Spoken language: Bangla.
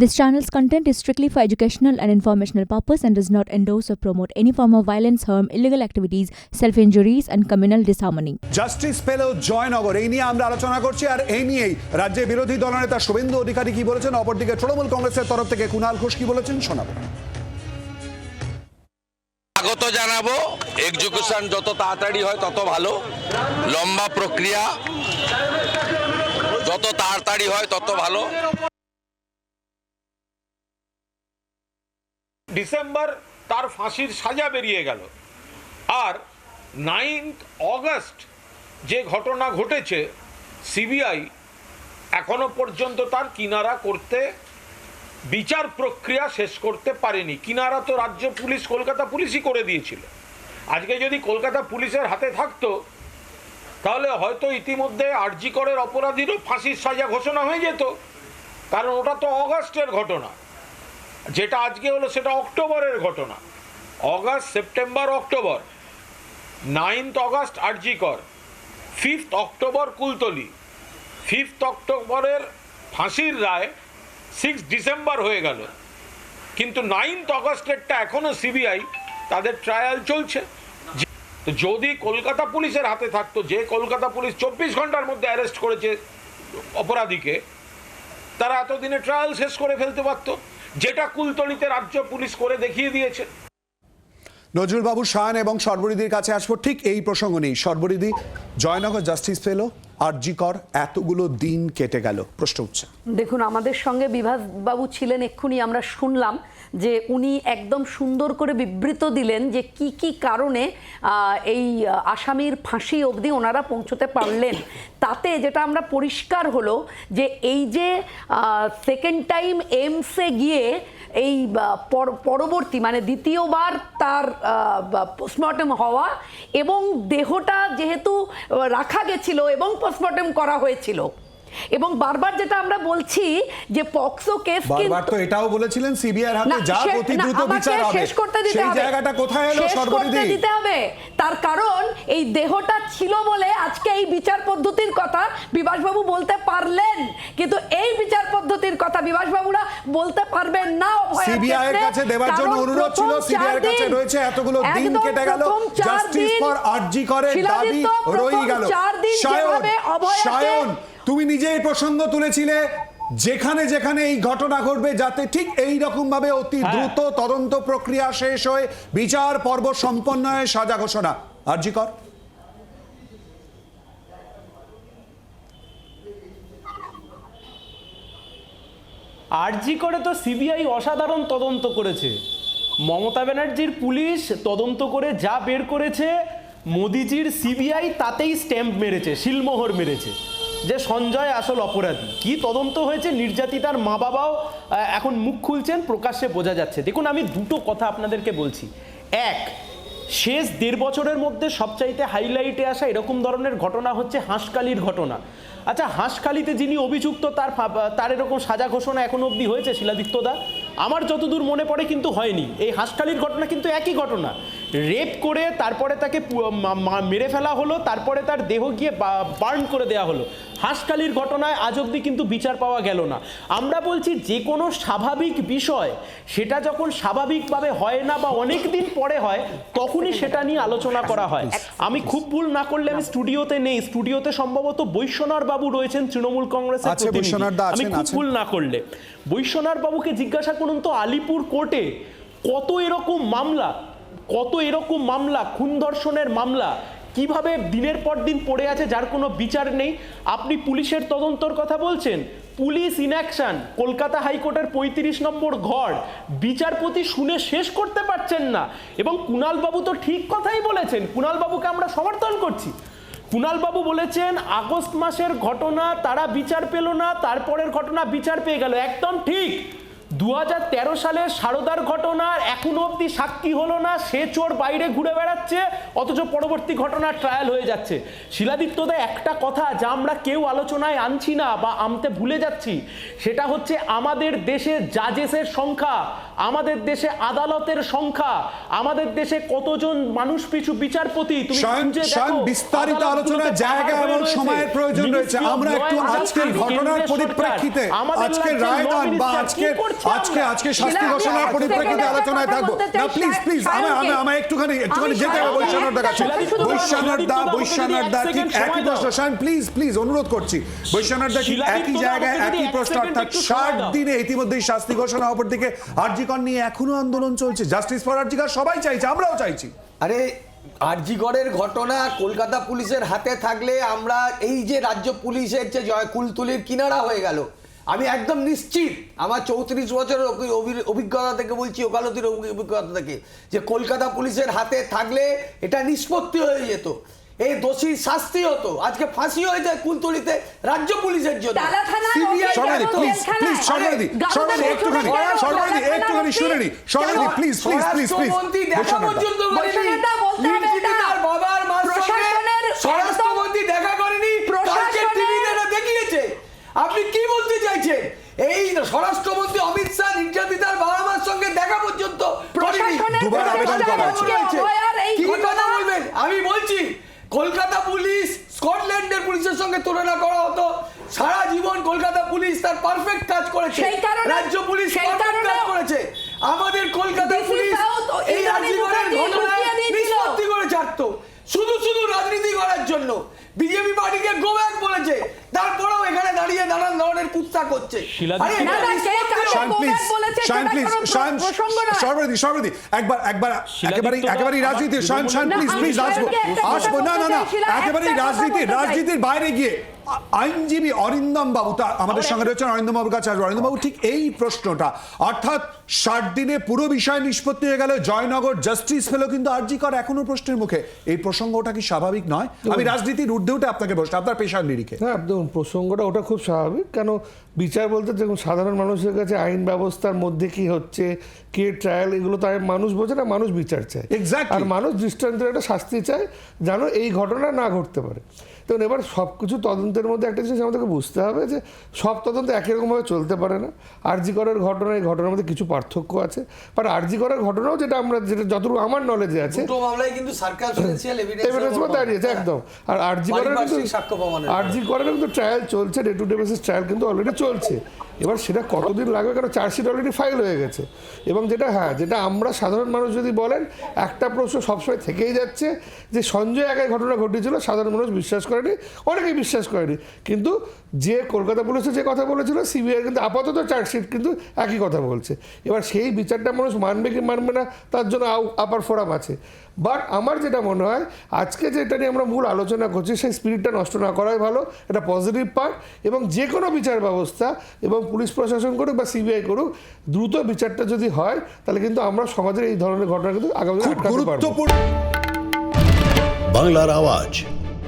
This channel's content is strictly for educational and informational purpose and does not endorse or promote any form of violence, harm, illegal activities, self-injuries and communal disharmony. Justice পেল জয়নগর এই নিয়ে আমরা আলোচনা করছি আর এই নিয়েই রাজ্যে বিরোধী দলনেতা শুভেন্দু অধিকারী কি বলেছেন অপরদিকে তৃণমূল কংগ্রেসের তরফ থেকে কুণাল ঘোষ কি বলেছেন শোনাবো স্বাগত জানাব এক্সিকিউশন যত তাড়াতাড়ি হয় তত ভালো লম্বা প্রক্রিয়া যত তাড়াতাড়ি হয় তত ভালো ডিসেম্বর তার ফাঁসির সাজা বেরিয়ে গেল। আর নাইন্থ অগস্ট যে ঘটনা ঘটেছে, সিবিআই এখনও পর্যন্ত তার কিনারা করতে বিচার প্রক্রিয়া শেষ করতে পারেনি। কিনারা তো রাজ্য পুলিশ, কলকাতা পুলিশই করে দিয়েছিল। আজকে যদি কলকাতা পুলিশের হাতে থাকতো, তাহলে হয়তো ইতিমধ্যে আরজি করের অপরাধীরও ফাঁসির সাজা ঘোষণা হয়ে যেত। কারণ ওটা তো অগস্টের ঘটনা। যেটা আজকে হলো সেটা অক্টোবরের ঘটনা। August, September, October. Ninth August, RG Kar. Fifth October, Kultali. Fifth অক্টোবরের ফাঁসির রায় সিক্স ডিসেম্বর হয়ে গেল। কিন্তু নাইন্থ অগস্টেরটা এখনও সিবিআই তাদের ট্রায়াল চলছে। তো যদি কলকাতা পুলিশের হাতে থাকতো, যে কলকাতা পুলিশ চব্বিশ ঘণ্টার মধ্যে অ্যারেস্ট করেছে অপরাধীকে, তারা এতদিনে ট্রায়াল শেষ করে ফেলতে পারত। যেটা কুলতলিতে রাজ্য পুলিশ করে দেখিয়ে দিয়েছে। নজরুলবাবু শায়ন এবং সর্বরিদির কাছে আসব। ঠিক এই প্রসঙ্গ নেই। সর্বরিদি জয়নগর জাস্টিস পেল, আর জি কর, এতগুলো দিন কেটে গেল। প্রশ্ন উঠছে। দেখুন, আমাদের সঙ্গে বিভাসবাবু ছিলেন এক্ষুনি, আমরা শুনলাম যে উনি একদম সুন্দর করে বিবৃত দিলেন যে কি কি কারণে এই আসামির ফাঁসি অবধি ওনারা পৌঁছতে পারলেন। তাতে যেটা আমরা পরিষ্কার হলো যে এই যে সেকেন্ড টাইম এমসে গিয়ে এই পর- পরবর্তী মানে দ্বিতীয়বার তার পোস্টমর্টম হওয়া এবং দেহটা যেহেতু রাখা গেছিল এবং পোস্টমর্টম করা হয়েছিল। এবং বারবার যেটা আমরা বলছি যে পক্সো কেস বারবার তো এটাও বলেছিলেন সিবিআই হাতে যা অতি দ্রুত বিচার হবে শেষ করতে দিতে সেই হবে। জায়গাটা কোথায় এলো সর্বরিদি দিতে হবে। তার কারণ এই দেহটা ছিল বলে আজকে এই বিচার পদ্ধতির কথা বিভাসবাবু বলতে পারলেন। কিন্তু এই বিচার পদ্ধতির কথা বিভাসবাবুরা বলতে পারবেন না সিবিআই এর কাছে দেওয়ার জন্য অনুরোধ ছিল সিবিআই এর কাছে রয়েছে এতগুলো দিন কেটে গেল। জাস্টিস দিন, ফর আরজি করে দাবি রয়ে গেল। চার দিন যেভাবে অভয়াকে- তুমি নিজে এই প্রসঙ্গ তুলেছিলে যেখানে যেখানে এই ঘটনা ঘটবে যাতে ঠিক এই রকম ভাবে অতি দ্রুত তদন্ত প্রক্রিয়া শেষ হয়ে বিচার পর্ব সম্পন্ন হয়ে সাজা ঘোষণা। আরজি কর আরজি করে তো সিবিআই অসাধারণ তদন্ত করেছে। মমতা ব্যানার্জির পুলিশ তদন্ত করে যা বের করেছে মোদিজির সিবিআই তাতেই স্ট্যাম্প মেরেছে শিলমোহর মেরেছে। যে সঞ্জয় আসল অপরাধী। কি তদন্ত হয়েছে, নির্যাতিতার মা বাবাও এখন মুখ খুলছেন, প্রকাশ্যে বোঝা যাচ্ছে। দেখুন, আমি দুটো কথা আপনাদেরকে বলছি। এক, শেষ দেড় বছরের মধ্যে সবচাইতে হাইলাইটে আসা এরকম ধরনের ঘটনা হচ্ছে হাঁসকালির ঘটনা। আচ্ছা হাঁসকালিতে যিনি অভিযুক্ত, তার তার এরকম সাজা ঘোষণা এখনও অবধি হয়েছে শিলাদিত্যদা আমার যতদূর মনে পড়ে কিন্তু হয়নি। এই হাঁসকালির ঘটনা কিন্তু একই ঘটনা। রেপ করে তারপরে তাকে মেরে ফেলা হলো তারপরে তার দেহ গিয়ে বার্ন করে দেওয়া হলো। হাঁসকালির ঘটনায় আজ অবধি কিন্তু বিচার পাওয়া গেল না। আমরা বলছি যে কোনো স্বাভাবিক বিষয় সেটা যখন স্বাভাবিকভাবে হয় না বা অনেক দিন পরে হয় তখনই সেটা নিয়ে আলোচনা করা হয়। আমি খুব ভুল না করলে আমি স্টুডিওতে নেই। স্টুডিওতে সম্ভবত বৈশ্বনাথ বাবু রয়েছেন তৃণমূল কংগ্রেসের প্রতিনিধি। আমি খুব ভুল না করলে। বৈশ্বনাথ বাবুকে জিজ্ঞাসা করুন তো আলিপুর কোর্টে কত এরকম মামলা? কত এরকম মামলা, খুন ধর্ষণের মামলা, কীভাবে দিনের পর দিন পড়ে আছে যার কোনো বিচার নেই? আপনি পুলিশের তদন্তর কথা বলছেন। পুলিশ ইনঅ্যাকশন কলকাতা হাইকোর্টের পঁয়ত্রিশ নম্বর ঘর। বিচারপতি শুনে শেষ করতে পারছেন না। এবং কুণালবাবু তো ঠিক কথাই বলেছেন, কুণালবাবুকে আমরা সমর্থন করছি। কুণালবাবু বলেছেন, আগস্ট মাসের ঘটনা, তারা বিচার পেল না, তারপরের ঘটনা বিচার পেয়ে গেল। একদম ঠিক। দু হাজার তেরো সালে সারদার ঘটনার এখনও অব্দি সাক্ষী হলো না। সে চোর বাইরে ঘুরে বেড়াচ্ছে, অথচ পরবর্তী ঘটনার ট্রায়াল হয়ে যাচ্ছে। শিলাদিত্যদা একটা কথা যা আমরা কেউ আলোচনায় আনছি না বা আনতে ভুলে যাচ্ছি, সেটা হচ্ছে আমাদের দেশে জাজেসের সংখ্যা। আমাদের দেশে আদালতের সংখ্যা আমাদের দেশে কতজন মানুষ পিছু বিচারপতি তুমি বিস্তারিত আলোচনার জায়গা এবং সময়ের প্রয়োজন রয়েছে। আমরা একটু আজকের ঘটনার পরিপ্রেক্ষিতে আজকের রায়দান বা আজকে আজকে আজকে শাস্তি ঘোষণার পরিপ্রেক্ষিতে আলোচনায় থাকব। না প্লিজ প্লিজ আমি আমি একটুখানি একটুখানি যেতে হবে সায়নকে কাছে বৈশ্বনাথদা আমাকে ঠিক এক একই প্রশ্ন? শায়ন প্লিজ প্লিজ অনুরোধ করছি। বৈশ্বনাথদা ঠিক একই জায়গায় একই প্রশ্ন অর্থাৎ ষাট। দিনে ইতিমধ্যেই শাস্তি ঘোষণা অপর দিকে আরজিকর নিয়ে এখনও আন্দোলন চলছে। জাস্টিস ফর আরজিকর সবাই চাইছে, আমরাও চাইছি। আরে আরজিগড়ের ঘটনা কলকাতা পুলিশের হাতে থাকলে আমরা এই যে রাজ্য পুলিশের যে কুলতুলির কিনারা হয়ে গেল, আমি একদম নিশ্চিত, আমার চৌত্রিশ বছরের অভি- অভি- অভিজ্ঞতা থেকে বলছি, ওকালতির অভিজ্ঞতা থেকে, যে কলকাতা পুলিশের হাতে থাকলে এটা নিষ্পত্তি হয়ে যেত। এই দোষী শাস্তি হতো। আজকে ফাঁসি হয়েছে কুলতলিতে রাজ্য পুলিশের জন্য। প্লিজ প্লিজ একটুখানি? একটুখানি শুনে নি প্লিজ প্লিজ প্লিজ প্লিজ দেখা পর্যন্ত বাবার মার স্বরাষ্ট্রমন্ত্রী দেখা করেনি টিভিতে দেখিয়েছে। আপনি কি বলতে চাইছেন? এই স্বরাষ্ট্রমন্ত্রী অমিত শাহ নির্যাতিতার বাবা মার সঙ্গে দেখা পর্যন্ত করেনি। প্রশাসনের দুবার আবেদন করা হয়েছে। আজকে অভয়ার এই কি কথা বলবেন? আমি বলছি কলকাতা পুলিশ স্কটল্যান্ডের পুলিশের সঙ্গে তুলনা করা হতো। সারা জীবন কলকাতা পুলিশ তার পারফেক্ট কাজ করেছে। সেই কারণে- রাজ্য পুলিশ পারফেক্ট কাজ করেছে। আমাদের কলকাতা পুলিশ এই রাজ্যের ঘটনায়। নিষ্পত্তি করে ছাড়তো। শুধু শুধু রাজনীতি করার জন্য। বিজেপি পার্টিকে গো প্রসঙ্গ করছে সর্বদি সর্বদি একবার একবার একেবারে শিলাদিত্যদা একেবারে রাজনীতি শান শান না, প্লিজ প্লিজ আসব আসব না না বলতে না চাইছিলাম, একেবারে একটা কথা রাজনীতি রাজনীতির বাইরে গিয়ে আইনজীবী অরিন্দম বাবু তা আমাদের সঙ্গে রয়েছেন অরিন্দম বাবুর কাছে আসব। অরিন্দম বাবু ঠিক এই প্রশ্নটা অর্থাৎ ষাট দিনে পুরো বিষয় নিষ্পত্তি হয়ে গেল জয়নগর জাস্টিস পেল কিন্তু আরজি কর এখনও প্রশ্নের মুখে। এই প্রসঙ্গটা কি স্বাভাবিক নয়? আমি রাজনীতির ঊর্ধ্বে উঠে আপনাকে বসতে আপনার পেশার নিরিখে। হ্যাঁ দেখুন প্রসঙ্গটা ওটা খুব স্বাভাবিক কেন বিচার বলতে দেখুন সাধারণ মানুষের কাছে আইন ব্যবস্থার মধ্যে কি হচ্ছে কে ট্রায়াল এগুলো তো মানুষ বোঝে না মানুষ বিচার চায়. আর মানুষ দৃষ্টান্তের একটা শাস্তি চায় যেন এই ঘটনা না ঘটতে পারে। দেখুন এবার সব কিছু তদন্তের মধ্যে একটা জিনিস আমাদেরকে বুঝতে হবে যে সব তদন্ত একই রকমভাবে চলতে পারে না। আরজি করার ঘটনা এই ঘটনার মধ্যে কিছু পার্থক্য আছে। বাট আরজি করার ঘটনাও যেটা আমরা যেটা যতটুকু আমার নলেজে আছে কিন্তু দাঁড়িয়েছে একদম। আর আরজি করার কিন্তু আরজি করার কিন্তু ট্রায়াল চলছে day to day basis trial কিন্তু অলরেডি চলছে। এবার সেটা কতদিন লাগবে কারণ চার্জশিট অলরেডি ফাইল হয়ে গেছে। এবং যেটা হ্যাঁ যেটা আমরা সাধারণ মানুষ যদি বলেন একটা প্রশ্ন সবসময় থেকেই যাচ্ছে যে সঞ্জয় একাই ঘটনা ঘটেছিল সাধারণ মানুষ বিশ্বাস করেনি অনেকেই বিশ্বাস করেনি। কিন্তু যে কলকাতা পুলিশে যে কথা বলেছিল সিবিআই কিন্তু আপাতত চার্জশিট কিন্তু একই কথা বলছে। এবার সেই বিচারটা মানুষ মানবে কি মানবে না তার জন্য আপার ফোরাম আছে। বাট আমার যেটা মনে হয় আজকে যেটা নিয়ে আমরা মূল আলোচনা করছি সেই স্পিরিটটা নষ্ট না করাই ভালো এটা পজিটিভ পার্ট এবং যে কোনো বিচার ব্যবস্থা এবং পুলিশ প্রশাসন করুক বা সিবিআই করুক দ্রুত বিচারটা যদি হয় তাহলে কিন্তু আমরা সমাজের এই ধরনের ঘটনা কিন্তু আগামী গুরুত্বপূর্ণ। বাংলার আওয়াজ।